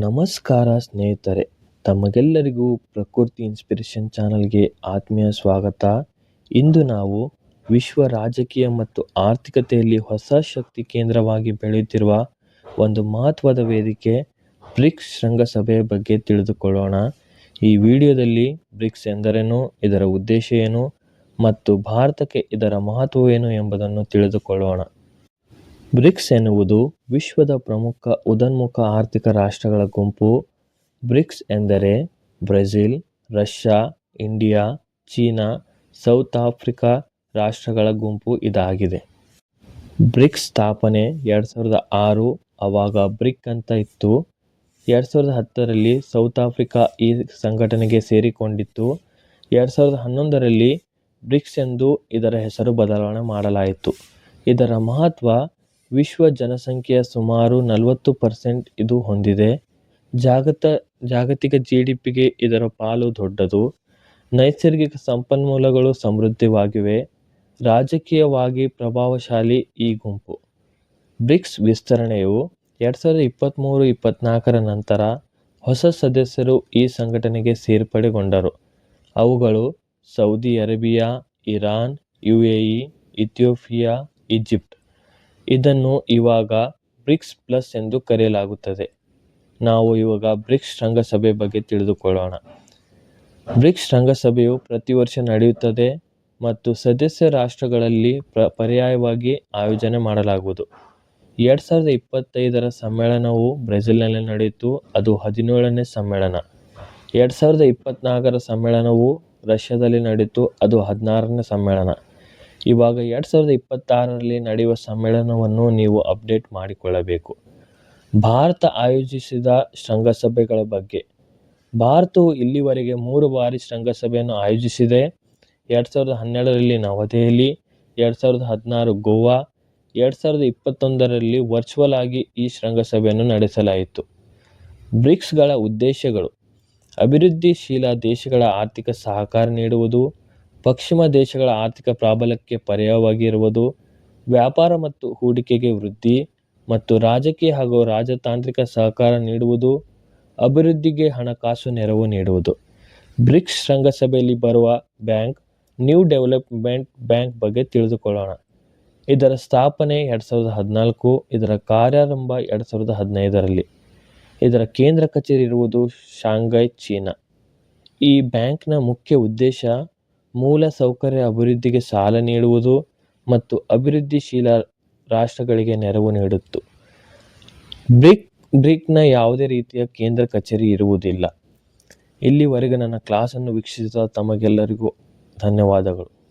ನಮಸ್ಕಾರ ಸ್ನೇಹಿತರೆ, ತಮಗೆಲ್ಲರಿಗೂ ಪ್ರಕೃತಿ ಇನ್ಸ್ಪಿರೇಷನ್ ಚಾನಲ್ಗೆ ಆತ್ಮೀಯ ಸ್ವಾಗತ. ಇಂದು ನಾವು ವಿಶ್ವ ರಾಜಕೀಯ ಮತ್ತು ಆರ್ಥಿಕತೆಯಲ್ಲಿ ಹೊಸ ಶಕ್ತಿ ಕೇಂದ್ರವಾಗಿ ಬೆಳೆಯುತ್ತಿರುವ ಒಂದು ಮಹತ್ವದ ವೇದಿಕೆ ಬ್ರಿಕ್ಸ್ ಶೃಂಗಸಭೆಯ ಬಗ್ಗೆ ತಿಳಿದುಕೊಳ್ಳೋಣ. ಈ ವಿಡಿಯೋದಲ್ಲಿ ಬ್ರಿಕ್ಸ್ ಎಂದರೇನು, ಇದರ ಉದ್ದೇಶ ಏನು ಮತ್ತು ಭಾರತಕ್ಕೆ ಇದರ ಮಹತ್ವವೇನು ಎಂಬುದನ್ನು ತಿಳಿದುಕೊಳ್ಳೋಣ. ಬ್ರಿಕ್ಸ್ ಎನ್ನುವುದು ವಿಶ್ವದ ಪ್ರಮುಖ ಉದನ್ಮುಖ ಆರ್ಥಿಕ ರಾಷ್ಟ್ರಗಳ ಗುಂಪು. ಬ್ರಿಕ್ಸ್ ಎಂದರೆ Brazil, Russia, India, China, South Africa ರಾಷ್ಟ್ರಗಳ ಗುಂಪು ಇದಾಗಿದೆ. ಬ್ರಿಕ್ಸ್ ಸ್ಥಾಪನೆ ಎರಡು ಸಾವಿರದ ಆರು ಆವಾಗ ಬ್ರಿಕ್ ಅಂತ ಇತ್ತು. ಎರಡು ಸಾವಿರದ ಹತ್ತರಲ್ಲಿ ಸೌತ್ ಆಫ್ರಿಕಾ ಈ ಸಂಘಟನೆಗೆ ಸೇರಿಕೊಂಡಿತ್ತು. ಎರಡು ಸಾವಿರದ ಹನ್ನೊಂದರಲ್ಲಿ ಬ್ರಿಕ್ಸ್ ಎಂದು ಇದರ ಹೆಸರು ಬದಲಾವಣೆ ಮಾಡಲಾಯಿತು. ಇದರ ಮಹತ್ವ ವಿಶ್ವ ಜನಸಂಖ್ಯೆಯ ಸುಮಾರು ನಲವತ್ತು ಪರ್ಸೆಂಟ್ ಇದು ಹೊಂದಿದೆ. ಜಾಗತ, ಜಾಗತಿಕ ಜಿ ಡಿ ಪಿಗೆ ಇದರ ಪಾಲು ದೊಡ್ಡದು. ನೈಸರ್ಗಿಕ ಸಂಪನ್ಮೂಲಗಳು ಸಮೃದ್ಧವಾಗಿವೆ. ರಾಜಕೀಯವಾಗಿ ಪ್ರಭಾವಶಾಲಿ ಈ ಗುಂಪು. ಬ್ರಿಕ್ಸ್ ವಿಸ್ತರಣೆಯು ಎರಡು ಸಾವಿರದ ಇಪ್ಪತ್ತ್ಮೂರು ಇಪ್ಪತ್ತ್ನಾಲ್ಕರ ನಂತರ ಹೊಸ ಸದಸ್ಯರು ಈ ಸಂಘಟನೆಗೆ ಸೇರ್ಪಡೆಗೊಂಡರು. ಅವುಗಳು Saudi Arabia, Iran U A E Ethiopia, Egypt. ಇದನ್ನು ಇವಾಗ ಬ್ರಿಕ್ಸ್ ಪ್ಲಸ್ ಎಂದು ಕರೆಯಲಾಗುತ್ತದೆ. ನಾವು ಇವಾಗ ಬ್ರಿಕ್ಸ್ ಶೃಂಗಸಭೆ ಬಗ್ಗೆ ತಿಳಿದುಕೊಳ್ಳೋಣ. ಬ್ರಿಕ್ಸ್ ಶೃಂಗಸಭೆಯು ಪ್ರತಿ ವರ್ಷ ನಡೆಯುತ್ತದೆ ಮತ್ತು ಸದಸ್ಯ ರಾಷ್ಟ್ರಗಳಲ್ಲಿ ಪ್ರ, ಪರ್ಯಾಯವಾಗಿ ಆಯೋಜನೆ ಮಾಡಲಾಗುವುದು. ಎರಡು ಸಾವಿರದ ಇಪ್ಪತ್ತೈದರ ಸಮ್ಮೇಳನವು ಬ್ರೆಜಿಲ್ನಲ್ಲಿ ನಡೆಯಿತು, ಅದು ಹದಿನೇಳನೇ ಸಮ್ಮೇಳನ. ಎರಡು ಸಾವಿರದ ಇಪ್ಪತ್ತ್ನಾಲ್ಕರ ಸಮ್ಮೇಳನವು ರಷ್ಯಾದಲ್ಲಿ ನಡೆಯಿತು, ಅದು ಹದಿನಾರನೇ ಸಮ್ಮೇಳನ. ಇವಾಗ ಎರಡು ಸಾವಿರದ ಇಪ್ಪತ್ತಾರರಲ್ಲಿ ನಡೆಯುವ ಸಮ್ಮೇಳನವನ್ನು ನೀವು ಅಪ್ಡೇಟ್ ಮಾಡಿಕೊಳ್ಳಬೇಕು. ಭಾರತ ಆಯೋಜಿಸಿದ ಶೃಂಗಸಭೆಗಳ ಬಗ್ಗೆ. ಭಾರತವು ಇಲ್ಲಿವರೆಗೆ ಮೂರು ಬಾರಿ ಶೃಂಗಸಭೆಯನ್ನು ಆಯೋಜಿಸಿದೆ. ಎರಡು ಸಾವಿರದ ಹನ್ನೆರಡರಲ್ಲಿ ನವದೆಹಲಿ, ಎರಡು ಸಾವಿರದ ಹದಿನಾರು ಗೋವಾ, ಎರಡು ಸಾವಿರದ ಇಪ್ಪತ್ತೊಂದರಲ್ಲಿ ವರ್ಚುವಲ್ ಆಗಿ ಈ ಶೃಂಗಸಭೆಯನ್ನು ನಡೆಸಲಾಯಿತು. ಬ್ರಿಕ್ಸ್ಗಳ ಉದ್ದೇಶಗಳು. ಅಭಿವೃದ್ಧಿಶೀಲ ದೇಶಗಳ ಆರ್ಥಿಕ ಸಹಕಾರ ನೀಡುವುದು ಪಶ್ಚಿಮ ದೇಶಗಳ ಆರ್ಥಿಕ ಪ್ರಾಬಲ್ಯಕ್ಕೆ ಪರ್ಯಾಯವಾಗಿರುವುದು, ವ್ಯಾಪಾರ ಮತ್ತು ಹೂಡಿಕೆಗೆ ವೃದ್ಧಿ ಮತ್ತು ರಾಜಕೀಯ ಹಾಗೂ ರಾಜತಾಂತ್ರಿಕ ಸಹಕಾರ ನೀಡುವುದು, ಅಭಿವೃದ್ಧಿಗೆ ಹಣಕಾಸು ನೆರವು ನೀಡುವುದು. ಬ್ರಿಕ್ಸ್ ಶೃಂಗಸಭೆಯಲ್ಲಿ ಬರುವ ಬ್ಯಾಂಕ್, ನ್ಯೂ ಡೆವಲಪ್ಮೆಂಟ್ ಬ್ಯಾಂಕ್ ಬಗ್ಗೆ ತಿಳಿದುಕೊಳ್ಳೋಣ. ಇದರ ಸ್ಥಾಪನೆ ಎರಡು ಸಾವಿರದ ಹದಿನಾಲ್ಕು, ಇದರ ಕಾರ್ಯಾರಂಭ ಎರಡು ಸಾವಿರದ ಹದಿನೈದರಲ್ಲಿ. ಇದರ ಕೇಂದ್ರ ಕಚೇರಿ ಇರುವುದು ಶಾಂಘೈ, ಚೀನಾ. ಈ ಬ್ಯಾಂಕ್ನ ಮುಖ್ಯ ಉದ್ದೇಶ ಮೂಲ ಸೌಕರ್ಯ ಅಭಿವೃದ್ಧಿಗೆ ಸಾಲ ನೀಡುವುದು ಮತ್ತು ಅಭಿವೃದ್ಧಿಶೀಲ ರಾಷ್ಟ್ರಗಳಿಗೆ ನೆರವು ನೀಡುತ್ತು. ಬ್ರಿಕ್, ಬ್ರಿಕ್ನ ಯಾವುದೇ ರೀತಿಯ ಕೇಂದ್ರ ಕಚೇರಿ ಇರುವುದಿಲ್ಲ. ಇಲ್ಲಿವರೆಗೆ ನನ್ನ ಕ್ಲಾಸನ್ನು ವೀಕ್ಷಿಸಿದ ತಮಗೆಲ್ಲರಿಗೂ ಧನ್ಯವಾದಗಳು.